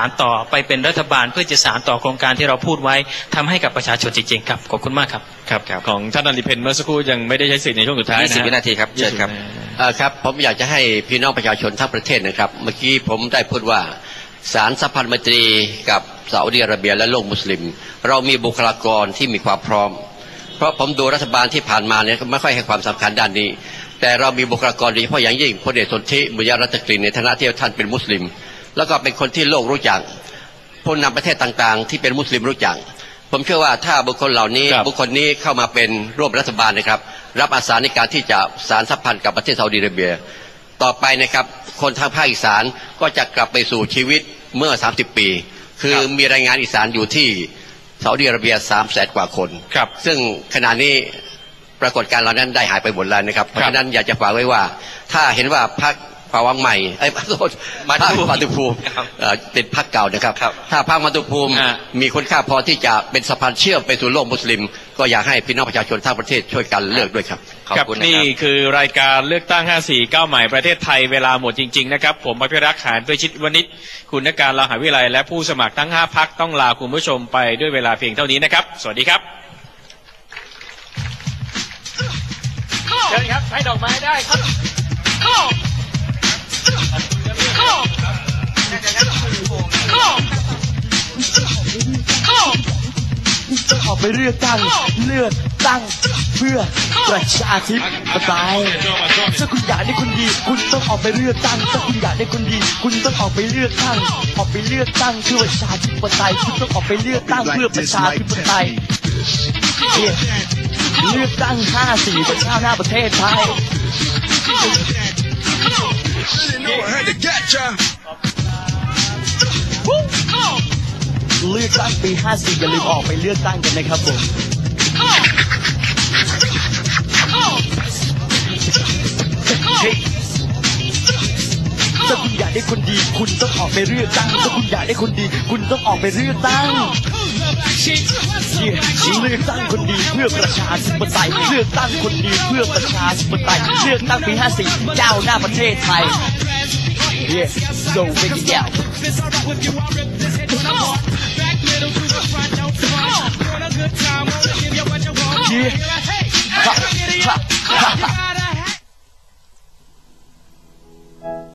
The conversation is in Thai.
ารต่อไปเป็นรัฐบาลเพื่อจะสารต่อโครงการที่เราพูดไว้ทำให้กับประชาชนจริงๆครับขอบคุณมากครับครับของท่านอลิเพนเมื่อสักครู่ยังไม่ได้ใช้สิทธิ์ในช่วงสุดท้ายนะยี่สิบวินาทีครับเชิญครับเอ่อครับผมอยากจะให้พี่น้องประชาชนทั้งประเทศนะครับ เมื่อกี้ผมได้พูดว่าสารสัมพันธไมตรีกับซาอุดิอาระเบียและโลกมุสลิม เรามีบุคลากรที่มีความพร้อม เพราะผมดูรัฐบาลที่ผ่านมาเนี่ยไม่ค่อยให้ความสำคัญด้านนี้ แต่เรามีบุคลากรโดยเฉพาะอย่างยิ่งพลเอกสนธิบุญยรัตนกลิ่นในฐานะที่ท่านเป็นมุสลิม แล้วก็เป็นคนที่โลกรู้จักผู้นำประเทศต่างๆ ที่เป็นมุสลิมรู้จัก ผมเชื่อว่าถ้าบุคคลเหล่านี้ครับบุคคลนี้เข้ามาเป็นร่วมรัฐบาลนะครับ รับอาสาในการที่จะสารสัมพันธ์กับประเทศซาอุดิอาระเบีย ต่อไปนะครับ คนทางภาคอีสานก็จะกลับไปสู่ชีวิตเมื่อ 30 ปี คือมีแรายงานอีสานอยู่ที่ซาอุดิอาระเบีย3 0 0แสนกว่าคนครับซึ่งขณะนี้ปรากฏการณ์เหล่านั้นได้หายไปหมดแล้วนะครับ เพราะฉะนั้นอยากจะฝากไว้ว่า ถ้าเห็นว่าพรรค ภาวังใหม่ไอ้ยขอโทษมาพรรคตุภูมิมาตุภูมิครับเอ่อติดพรรคเก่านะครับครับ ถ้าพรรคมาตุภูมิอ่ามีคุณค่าพอที่จะเป็นสะพานเชื่อมไปสู่โลกมุสลิม ก็อยากให้พี่น้องประชาชนทั้งประเทศช่วยกันเลือกด้วยครับขอบครับคุณนะนี่ครับคือรายการเลือกตั้ง 54 9 ใหม่ประเทศไทยเวลาหมดจริงๆนะครับ ผมอภิรักษ์หานไปชิตวณิชคุณนักการลาหาวิทยาลัยและผู้สมัครทั้ง 5พักต้องลาคุณผู้ชมไปด้วยเวลาเพียงเท่านี้นะครับ สวัสดีครับเชิญครับให้ดอกไม้ได้ครับ ออกไปเลือกตั้งเลือกตั้งเพื่อประชาธิปไตยถ้าคุณอยากได้คนดี คุณต้องออกไปเลือกตั้งถ้าคุณอยากได้คนดี คุณต้องออกไปเลือกตั้งออกไปเลือกตั้งเพื่อประชาธิปไตยคุณต้องออกไปเลือกตั้งเพื่อประชาธิปไตยเนี่ยเลือกตั้งห้าสี่ประชาหน้าประเทศไทย เลือกตั้งปี54อย่าลืมออกไปเลือกตั้งกันนะครับผมเฮ้ยถ้าคุณอยากได้คนดี คุณต้องออกไปเลือกตั้งถ้าคุณอยากได้คนดี คุณต้องออกไปเลือกตั้งเลือกตั้งคนดีเพื่อประชาธิปไตยเลือกตั้งคนดีเพื่อประชาธิปไตยเลือกตั้งปี 54เจ้าหน้าประเทศไทย Yeah, so big it out. Yeah. 哈哈哈。